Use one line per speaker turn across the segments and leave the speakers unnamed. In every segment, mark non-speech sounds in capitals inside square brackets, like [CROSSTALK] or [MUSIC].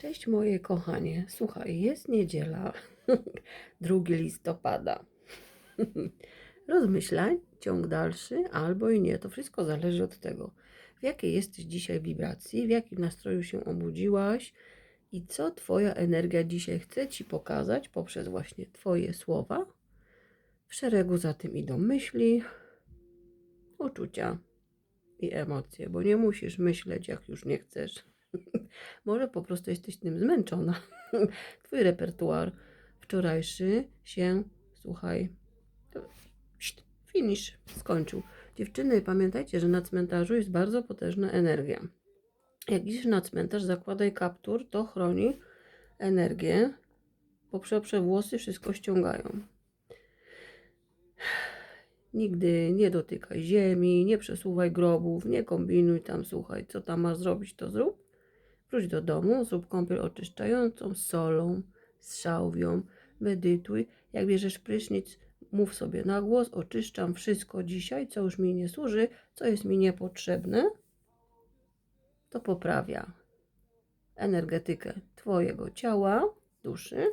Cześć moje kochanie. Słuchaj, jest niedziela, [LAUGHS] 2 listopada. [LAUGHS] Rozmyślań, ciąg dalszy, albo i nie. To wszystko zależy od tego, w jakiej jesteś dzisiaj wibracji, w jakim nastroju się obudziłaś i co Twoja energia dzisiaj chce Ci pokazać poprzez właśnie Twoje słowa. W szeregu za tym idą myśli, uczucia i emocje, bo nie musisz myśleć, jak już nie chcesz. Może po prostu jesteś tym zmęczona. [LAUGHS] Twój repertuar wczorajszy się, słuchaj, finish, skończył. Dziewczyny, pamiętajcie, że na cmentarzu jest bardzo potężna energia. Jak idziesz na cmentarz, zakładaj kaptur, to chroni energię. Po przeprze włosy wszystko ściągają. Nigdy nie dotykaj ziemi, nie przesuwaj grobów, nie kombinuj tam, słuchaj, co tam masz zrobić, to zrób. Wróć do domu, zrób kąpiel oczyszczającą solą, z szałwią, medytuj. Jak bierzesz prysznic, mów sobie na głos, oczyszczam wszystko dzisiaj, co już mi nie służy, co jest mi niepotrzebne. To poprawia energetykę Twojego ciała, duszy,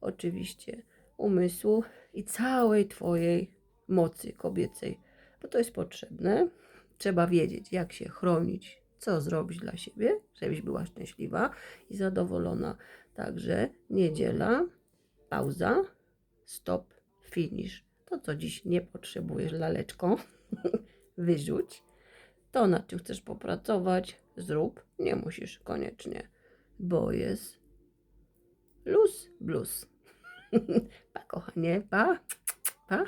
oczywiście umysłu i całej Twojej mocy kobiecej, bo to jest potrzebne. Trzeba wiedzieć, jak się chronić, co zrobić dla siebie, żebyś była szczęśliwa i zadowolona. Także niedziela, pauza, stop, finish. To, co dziś nie potrzebujesz, laleczką, [LAUGHS] wyrzuć. To, nad czym chcesz popracować, zrób. Nie musisz koniecznie, bo jest luz, blues. [LAUGHS] Pa, kochanie, pa, pa.